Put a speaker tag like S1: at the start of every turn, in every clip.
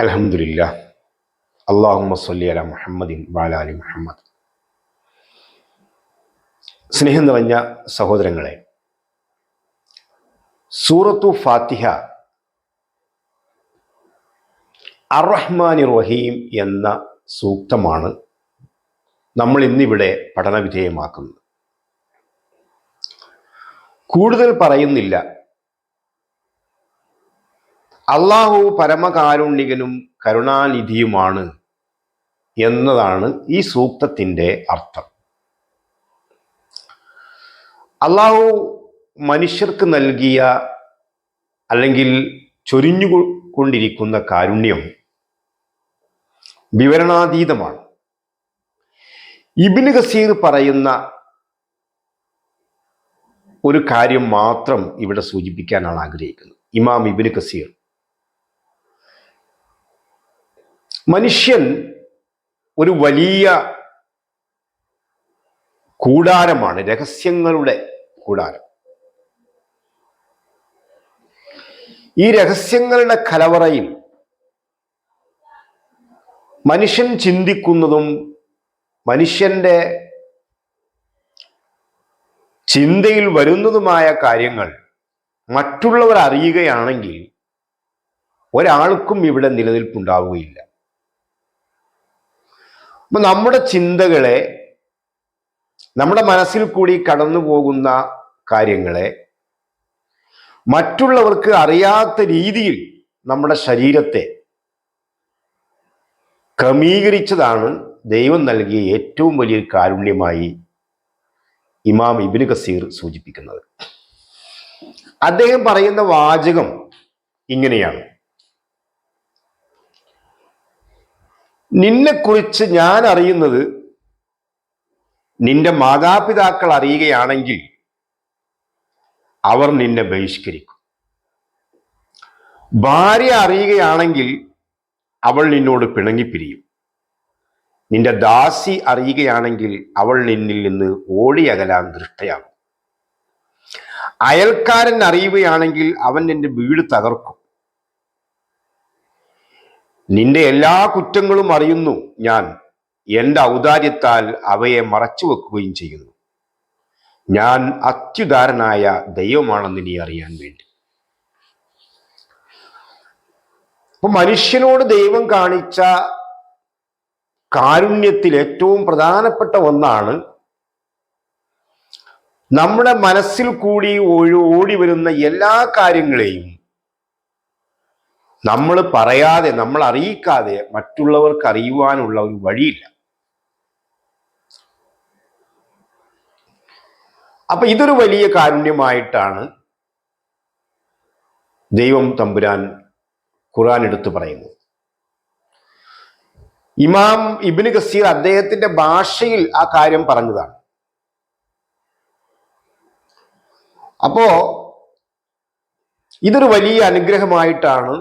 S1: അലഹമില്ല അള്ളാഹുമ്മ സല്ലി അല മുഹമ്മദിൻ വാലാലി മുഹമ്മദ്. സ്നേഹം നിറഞ്ഞ സഹോദരങ്ങളെ സൂറത്തു ഫാത്തിഹ അറഹ്മാനി റഹീം എന്ന സൂക്തമാണ് നമ്മൾ ഇന്നിവിടെ പഠനവിധേയമാക്കുന്നത്. കൂടുതൽ പറയുന്നില്ല. അള്ളാഹു പരമകാരുണ്യകനും കരുണാനിധിയുമാണ് എന്നതാണ് ഈ സൂക്തത്തിന്റെ അർത്ഥം. അള്ളാഹു മനുഷ്യർക്ക് നൽകിയ അല്ലെങ്കിൽ ചൊരിഞ്ഞു കൊണ്ടിരിക്കുന്ന കാരുണ്യം വിവരണാതീതമാണ്. ഇബിന് ഗസീർ പറയുന്ന ഒരു കാര്യം മാത്രം ഇവിടെ സൂചിപ്പിക്കാനാണ് ആഗ്രഹിക്കുന്നത്. ഇമാം ഇബിന് കസീർ മനുഷ്യൻ ഒരു വലിയ കൂടാരമാണ് രഹസ്യങ്ങളുടെ കൂടാരം. ഈ രഹസ്യങ്ങളുടെ കലവറയിൽ മനുഷ്യൻ ചിന്തിക്കുന്നതും മനുഷ്യന്റെ ചിന്തയിൽ വരുന്നതുമായ കാര്യങ്ങൾ മറ്റുള്ളവർ അറിയുകയാണെങ്കിൽ ഒരാൾക്കും ഇവിടെ നിലനിൽപ്പുണ്ടാവുകയില്ല. അപ്പൊ നമ്മുടെ ചിന്തകളെ നമ്മുടെ മനസ്സിൽ കൂടി കടന്നു പോകുന്ന കാര്യങ്ങളെ മറ്റുള്ളവർക്ക് അറിയാത്ത രീതിയിൽ നമ്മുടെ ശരീരത്തെ ക്രമീകരിച്ചതാണ് ദൈവം നൽകിയ ഏറ്റവും വലിയൊരു കാരുണ്യമായി ഇമാം ഇബിന് കസീർ സൂചിപ്പിക്കുന്നത്. അദ്ദേഹം പറയുന്ന വാചകം ഇങ്ങനെയാണ്. നിന്നെക്കുറിച്ച് ഞാൻ അറിയുന്നത് നിന്റെ മാതാപിതാക്കൾ അറിയുകയാണെങ്കിൽ അവർ നിന്നെ ബഹിഷ്കരിക്കും. ഭാര്യ അറിയുകയാണെങ്കിൽ അവൾ നിന്നോട് പിണങ്ങിപ്പിരിയും. നിന്റെ ദാസി അറിയുകയാണെങ്കിൽ അവൾ നിന്നിൽ നിന്ന് ഓടിയകലാൻ ദൃഷ്ടയാകും. അയൽക്കാരൻ അറിയുകയാണെങ്കിൽ അവൻ നിന്റെ വീട് തകർക്കും. നിന്റെ എല്ലാ കുറ്റങ്ങളും അറിയുന്നു ഞാൻ. എന്റെ ഔദാര്യത്താൽ അവയെ മറച്ചു വെക്കുകയും ചെയ്യുന്നു. ഞാൻ അത്യുദാരനായ ദൈവമാണെന്ന് നീ അറിയാൻ വേണ്ടി. അപ്പൊ മനുഷ്യനോട് ദൈവം കാണിച്ച കാരുണ്യത്തിൽ ഏറ്റവും പ്രധാനപ്പെട്ട ഒന്നാണ് നമ്മുടെ മനസ്സിൽ കൂടി ഓടി വരുന്ന എല്ലാ കാര്യങ്ങളെയും നമ്മൾ പറയാതെ നമ്മൾ അറിയിക്കാതെ മറ്റുള്ളവർക്ക് അറിയുവാനുള്ള ഒരു വഴിയില്ല. അപ്പൊ ഇതൊരു വലിയ കാരുണ്യമായിട്ടാണ് ദൈവം തമ്പുരാൻ ഖുറാൻ എടുത്തു പറയുന്നു ഇമാം ഇബിന് ഗസീർ അദ്ദേഹത്തിന്റെ ഭാഷയിൽ ആ കാര്യം പറഞ്ഞതാണ്. അപ്പോ ഇതൊരു വലിയ അനുഗ്രഹമായിട്ടാണ്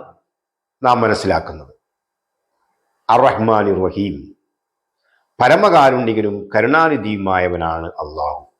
S1: നാം മനസ്സിലാക്കുന്നത്. അറഹ്മാൻ റഹീം. പരമകാരുണ്യകനും കരുണാനിധിയുമായവനാണ് അള്ളാഹു.